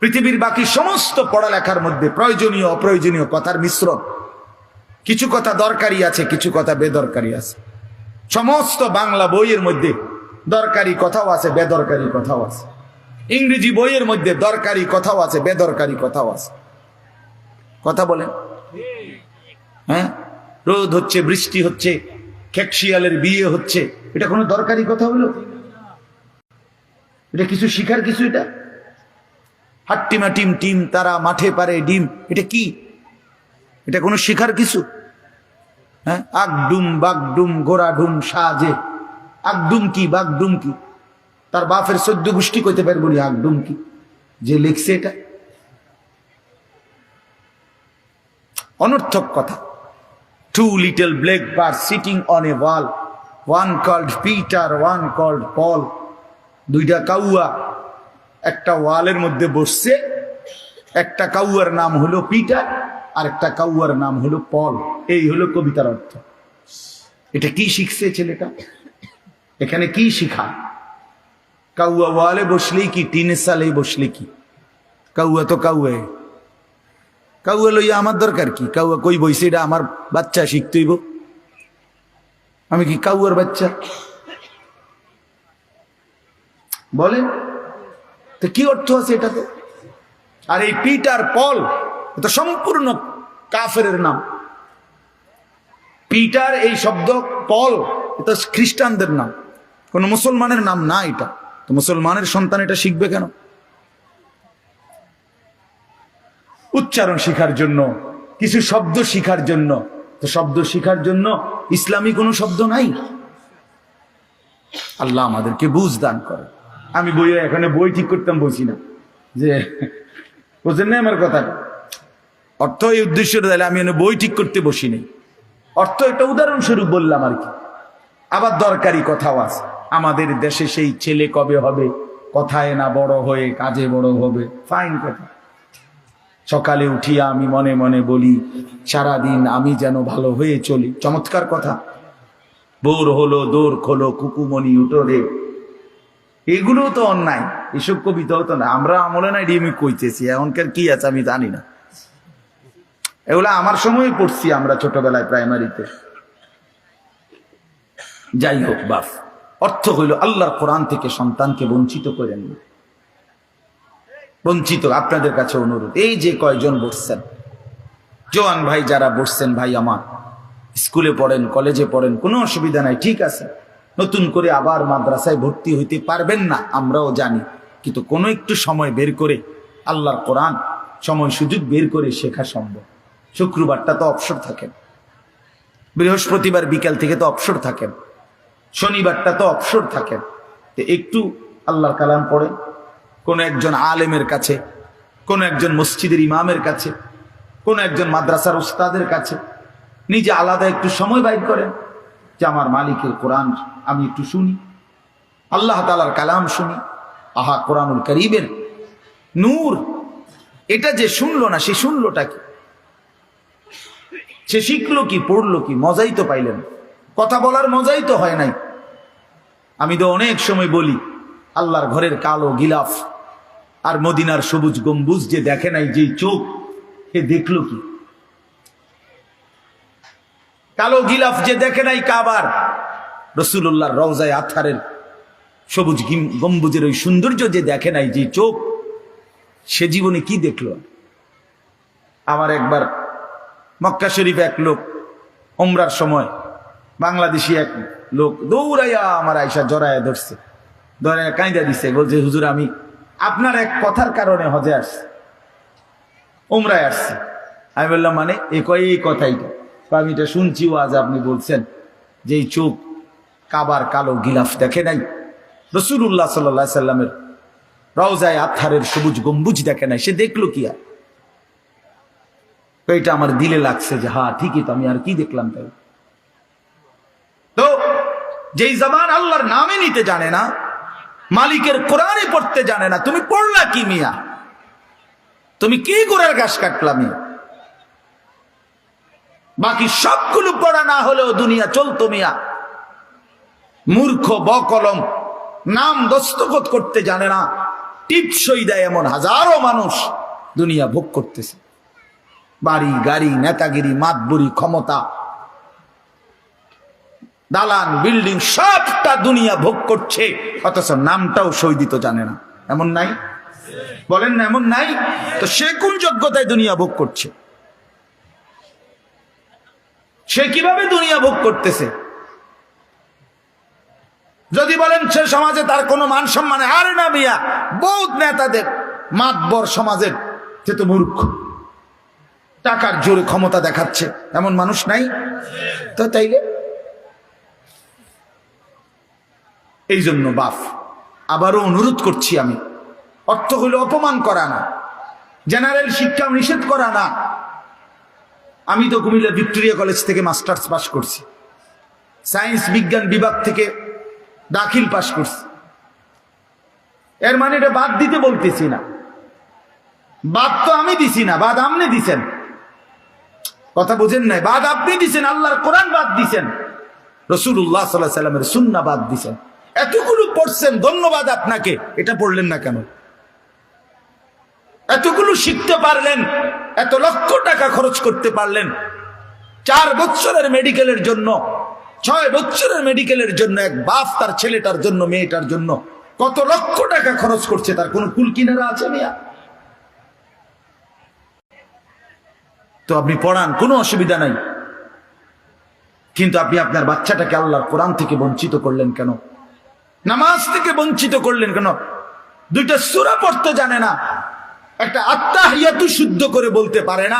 পৃথিবীর বাকি সমস্ত পড়ালেখার মধ্যে প্রয়োজনীয়, অপ্রয়োজনীয় কথার মিশ্রণ। কিছু কথা দরকারি আছে, কিছু কথা বেদরকারি আছে। সমস্ত বাংলা বইয়ের মধ্যে দরকারি কথাও আছে, বেদরকারি কথাও আছে। ইংরেজি বইয়ের মধ্যে দরকারি কথাও আছে, বেদরকারি কথাও আছে। কথা বলেন। হ্যাঁ? রোদ হচ্ছে, বৃষ্টি হচ্ছে, খেকশিয়ালের বিয়ে হচ্ছে। এটা কোনো দরকারি কথা হলো? এটা কিছু শিখার কিছু এটা? হাট্টিমা টিম টিম, তারা মাঠে পারে ডিম। এটা কি? এটা কোনো শিখার কিছু? হ্যাঁ? আগডুম বাগডুম ঘোড়া ডুম সাজে। আগডুম কি বাগডুম কি? তার বাপের সদ্য গোষ্ঠী কইতে পারে বলি আগডুম কি? যে লিখছে এটা। অনর্থক কথা। Two little black birds sitting on a wall one called Peter one called Paul দুইটা কাউয়া। একটা ওয়ালের মধ্যে বসছে, একটা কাউয়ার নাম হলো পিটার, আর একটা কাউয়ার নাম হলো পল। এই হলো কবিতার অর্থ। এটা কি শিখছে ছেলেটা? এখানে কি শিখা? কাউয়া ওয়ালে বসলেই কি টিনের সালে বসলে কি? কাউয়া তো কাউয়া কাউয়া লইয়া আমার দরকার কি? কাউয়া কই বইছে, এটা আমার বাচ্চা শিখতেইব আমি কি কাউয়ার বাচ্চা? বলেন। তো কি অর্থ আছে এটাতে আর এই পিটার পল, এটা সম্পূর্ণ কাফের নাম। পিটার এই শব্দ, পল, এটা খ্রিস্টানদের নাম। কোন মুসলমানের নাম না এটা। তো মুসলমানের সন্তান এটা শিখবে কেন? উচ্চারণ শিখার জন্য, কিছু শব্দ শিখার জন্য। তো শব্দ শিখার জন্য ইসলামী কোনো শব্দ নাই। আল্লাহ আমাদেরকে বুঝ দান করে। আমি বই এখানে বই ঠিক করতাম বলছি না। যে বুঝলেন না আমার কথা। অর্থ এই উদ্দেশ্য তাহলে আমি বই ঠিক করতে বসি নেই। অর্থ একটা উদাহরণস্বরূপ বললাম আর কি। আবার দরকারি কথাও আছে। আমাদের দেশে সেই ছেলে কবে হবে? কথায় না বড় হয়ে কাজে বড় হবে? ফাইন কথা। সকালে উঠিয়া আমি মনে মনে বলি, সারাদিন আমি যেন ভালো হয়ে চলি। চমৎকার কথা। বোর হলো দৌড় খোলো কুকুমনি উঠোরে এগুলো তো অন্যায়। এসব কবিতাও তো না। আমরা আমলে নাই ডিমি কইতেছি, এখনকার কি আছে আমি জানি না। এগুলা আমার সময় পড়ছি আমরা ছোটবেলায় প্রাইমারিতে। যাই হোক বাপ অর্থ হইল আল্লাহর কোরআন থেকে সন্তানকে বঞ্চিত করেন না বঞ্চিত, আপনাদের কাছে অনুরোধ। এই যে কয়জন বসছেন, জোয়ান ভাই যারা বসছেন, ভাই আমার, স্কুলে পড়েন, কলেজে পড়েন, কোনো অসুবিধা নাই, ঠিক আছে। নতুন করে আবার মাদ্রাসায় ভর্তি হইতে পারবেন না, আমরাও জানি। কিন্তু কোনো একটু সময় বের করে আল্লাহর কোরআন, সময় সুযোগ বের করে শেখা সম্ভব। শুক্রবারটা তো অবসর থাকেন বৃহস্পতিবার বিকাল থেকে তো অবসর থাকেন শনিবারটা তো অবসর থাকেন তো একটু আল্লাহর কালাম পড়ে। কোনো একজন আলেমের কাছে, কোনো একজন মসজিদের ইমামের কাছে, কোনো একজন মাদ্রাসার উস্তাদের কাছে, নিজে আলাদা একটু সময় বাইর করেন। যে আমার মালিকের কোরআন আমি একটু শুনি, আল্লাহ তালার কালাম শুনি। আহা, কোরআনুল করিবের নূর, এটা যে শুনলো না, সে শুনলোটা কি? সে শিখলো কি, পড়ল কি, মজাই তো পাইলেন কথা বলার মজাই তো হয় নাই। আমি তো অনেক সময় বলি, আল্লাহর ঘরের কালো গিলাফ আর মদিনার সবুজ গম্বুজ যে দেখে নাই, যেই চোখ, সে দেখল কি? কালো গিলাফ যে দেখে নাই কাবার। রসুল্লাহর রওজায় আথারের। সবুজ গিম- গম্বুজের ওই সৌন্দর্য যে দেখে নাই, যে চোখ, সে জীবনে কি দেখল? আমার একবার মক্কা শরীফ এক লোক ওমরার সময় বাংলাদেশি এক লোক দৌড়াইয়া আমার আয়সা জড়াইয়া ধরছে। ধরাইয়া কাঁদা দিছে, বলছে, হুজুর, আমি আপনার এক কথার কারণে হজে আসছি। ওমরায় আসছি। আমি বললাম মানে এ কয় এই কথাইটা তো আমি এটা শুনছি ও আজ আপনি বলছেন যে এই চোখ কাবার কালো গিলাফ দেখে নাই? রসুল্লাহ সাল্লা সাল্লামের রওজায় আথারের সবুজ গম্বুজ দেখে নাই, সে দেখল কি আর? তো এটা আমার দিলে লাগছে যে হা ঠিকই তো, আমি আর কি দেখলাম তাই? তো যেই জবান আল্লাহর নামে নিতে জানে না, মালিকের কোরআনে পড়তে জানে না, তুমি পড়লা কি মিয়া? তুমি কি গোড়ার ঘাস কাটলা মিয়া? বাকি সবগুলো পড়া না হলেও দুনিয়া চলতো মিয়া। মূর্খ, বকলম, নাম দস্তখত করতে জানে না। টিপসই দেয় এমন হাজারো মানুষ দুনিয়া ভোগ করতেছে। বাড়ি, গাড়ি, নেতাগিরি, মাতবুরি, ক্ষমতা। দালান, বিল্ডিং সবটা দুনিয়া ভোগ করছে, অথচ নামটাও সই দিত জানে না। এমন নাই? বলেন না, এমন নাই? তো সে কোন যোগ্যতায় দুনিয়া ভোগ করছে। সে কীভাবে দুনিয়া ভোগ করতেছে? যদি বলেন, সে সমাজে তার কোনো মান সম্মানে, আরে না মিয়া, বহুত নেতাদের, মাতবর সমাজের সে তো মূর্খ। টাকার জোরে ক্ষমতা দেখাচ্ছে, এমন মানুষ নাই? তো তাইলে? এই জন্য বাপ, আবারও অনুরোধ করছি আমি, অর্থ হইল অপমান করা না, জেনারেল শিক্ষা নিষেধ করা না আমি তো কুমিল্লা ভিক্টোরিয়া কলেজ থেকে মাস্টার্স পাস করছি। সায়েন্স বিজ্ঞান বিভাগ থেকে দাখিল পাশ করছি। এর মানে এটা বাদ দিতে বলতেছি না। বাদ তো আমি দিছি না, বাদ আপনি দিছেন। কথা বুঝেন নাই, বাদ আপনি দিছেন, আল্লাহর কোরআন বাদ দিছেন। রসুল্লাহ সাল্লাহ সাল্লামের সুন্না বাদ দিছেন। এতগুলো পড়ছেন, ধন্যবাদ আপনাকে, এটা পড়লেন না কেন? এতগুলো শিখতে পারলেন, এত লক্ষ টাকা খরচ করতে পারলেন। চার বছরের মেডিকেলের জন্য, ছয় বছরের মেডিকেলের জন্য, এক বাপ তার ছেলেটার জন্য, মেয়েটার জন্য, কত লক্ষ টাকা খরচ করছে তার কোন কুল কিনারা আছে মিয়া? তো আপনি পড়ান, কোনো অসুবিধা নাই। কিন্তু আপনি আপনার বাচ্চাটাকে আল্লাহর কোরআন থেকে বঞ্চিত করলেন কেন? নামাজ থেকে বঞ্চিত করলেন কেন? দুইটা সুরা পড়তে জানে না। একটা আত্মা হিয়াতু শুদ্ধ করে বলতে পারে না।